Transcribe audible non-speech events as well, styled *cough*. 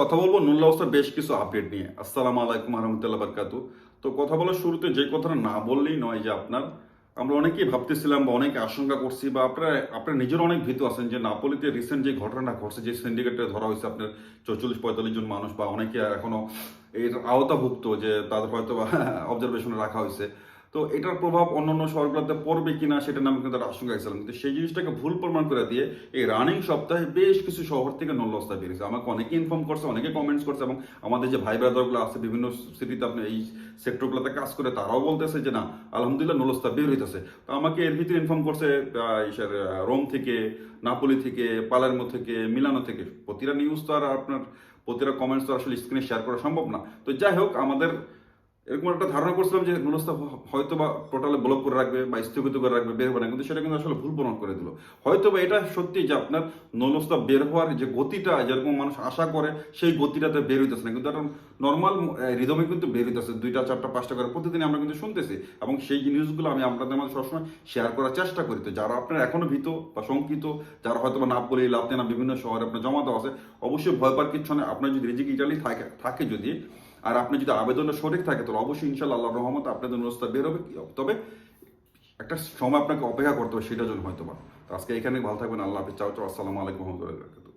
কথা বলব নুল্লা অবস্থার বেশ কিছু আপডেট নিয়ে। আসসালামু আলাইকুম রহমতুল্লাহ বারকাতু তো কথা বলার শুরুতে যে কথাটা না বললেই নয় যে আপনার, আমরা অনেকেই ভাবতেছিলাম বা অনেকে আশঙ্কা করছি বা আপনারা, আপনার নিজের অনেক ভীত আছেন যে নাপোলিতে রিসেন্ট যে ঘটনাটা ঘটছে, যে সিন্ডিকেটে ধরা হয়েছে আপনার চৌচল্লিশ পঁয়তাল্লিশ জন মানুষ বা অনেকে এখনও এর আওতাভুক্ত যে তাদের হয়তো বা *laughs* অবজারভেশনে রাখা হয়েছে। তো এটার প্রভাব অন্যান্য শহরগুলোতে পড়বে কিনা সেটা নামে কিন্তু একটা আশঙ্কা ছিলাম কিন্তু সেই জিনিসটাকে ভুল প্রমাণ করে দিয়ে এই রানিং সপ্তাহে বেশ কিছু শহর থেকে নল্লস্তা বেরিয়েছে আমাকে অনেকে ইনফর্ম করছে, অনেকে কমেন্টস করছে এবং আমাদের যে ভাই ব্রাদারগুলো আছে, বিভিন্ন সিটিতে আপনি এই সেক্টরগুলোতে কাজ করে, তারাও বলতেছে যে না, আলহামদুলিল্লাহ নলস্তা বের হইতেছে। তো আমাকে এর ভিতরে ইনফর্ম করছে রোম থেকে, নাপোলি থেকে, পালারমো থেকে, মিলানো থেকে। প্রতিটা নিউজ তো আর আপনার, প্রতিটা কমেন্টস তো আসলে স্ক্রিনে শেয়ার করা সম্ভব না। তো যাই হোক, আমাদের এরকম একটা ধারণা করছিলাম যে নুলস্তা হয়তো বা টোটালে ব্লক করে রাখবে বা স্থগিত করে রাখবে, বের হবে না। কিন্তু সেটা কিন্তু আসলে ভুল প্রমাণ করে দিল। হয়তো বা এটা সত্যি যে আপনার নলস্তা বের হওয়ার যে গতিটা, যেরকম মানুষ আশা করে, সেই গতিটাতে বের হইতেছে না। কিন্তু একটা নর্মাল রিদমে কিন্তু বের হইতেছে। দুইটা, চারটা, পাঁচটা করে প্রতিদিন আমরা কিন্তু শুনতেছি। এবং সেই নিউজগুলো আমি আপনাদের মাঝে সবসময় শেয়ার করার চেষ্টা করি। তো যারা আপনার এখনও ভীত বা শঙ্কিত, যারা হয়তো বা নাপলি লাপতেনা বিভিন্ন শহরে আপনার জমা দেওয়া আছে, অবশ্যই ভয় পাওয়ার কিচ্ছু না আপনার যদি রিজিক ইটালি থাকে থাকে যদি আর আপনি যদি আবেদনটা সঠিক থাকে, তাহলে অবশ্যই ইনশাল্লাহ আল্লাহ রহমত আপনাদের অনুরোধটা বের হবে। তবে একটা সময় আপনাকে অপেক্ষা করতে হবে, সেটার জন্য হয়তো বা। আজকে এখানে ভালো থাকবেন, আল্লাহ হাফিজ। চাও চাও, আসসালামু আলাইকুম রহমতুল্লাহ